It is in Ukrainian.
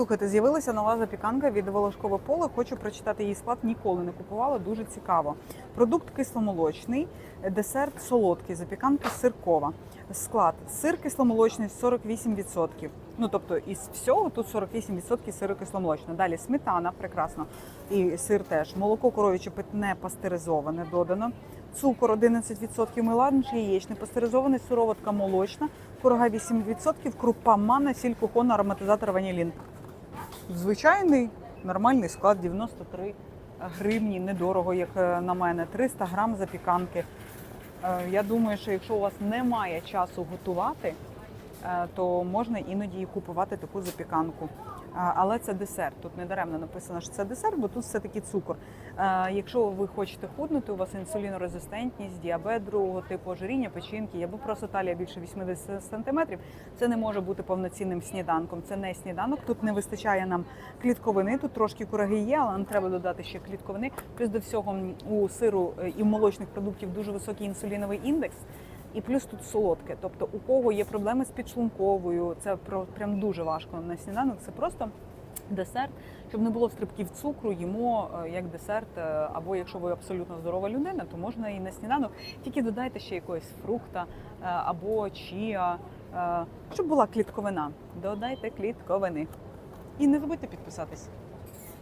Слухайте, з'явилася нова запіканка від Волошкове поле. Хочу прочитати її склад. Ніколи не купувала. Дуже цікаво. Продукт кисломолочний, десерт солодкий, запіканка сиркова. Склад сир кисломолочний 48%. Ну тобто із всього тут 48% сиру кисломолочного. Далі сметана, прекрасно. І сир теж. Молоко коров'яче питне пастеризоване додано. Цукор 11%, меланж яєчний, пастеризований, сироватка молочна, курага 8%, крупа манна, сіль, кухона, ароматизатор ванілін. Звичайний нормальний склад 93 гривні, недорого, як е, на мене, 300 грам запіканки. Е, Я думаю, що якщо у вас немає часу готувати, то можна іноді і купувати таку запіканку. Е, Але це десерт. Тут не даремно написано, що це десерт, бо тут все-таки цукор. Е, Якщо ви хочете худнути, у вас інсулінорезистентність, діабет другого типу, ожиріння, печінки, або просто талія більше 80 сантиметрів, це не може бути повноцінним сніданком. Це не сніданок. Тут не вистачає нам клітковини. Тут трошки кураги є, але нам треба додати ще клітковини. Плюс до всього у сиру е, і молочних продуктів дуже високий інсуліновий індекс. І плюс тут солодке. Тобто, у кого є проблеми з підшлунковою, це прям дуже важко на сніданок. Це просто десерт, щоб не було стрибків цукру, їмо е, як десерт. е, Або якщо ви абсолютно здорова людина, то можна і на сніданок. Тільки додайте ще якогось фрукта е, або чія, щоб була клітковина. Додайте клітковини. І не забудьте підписатись.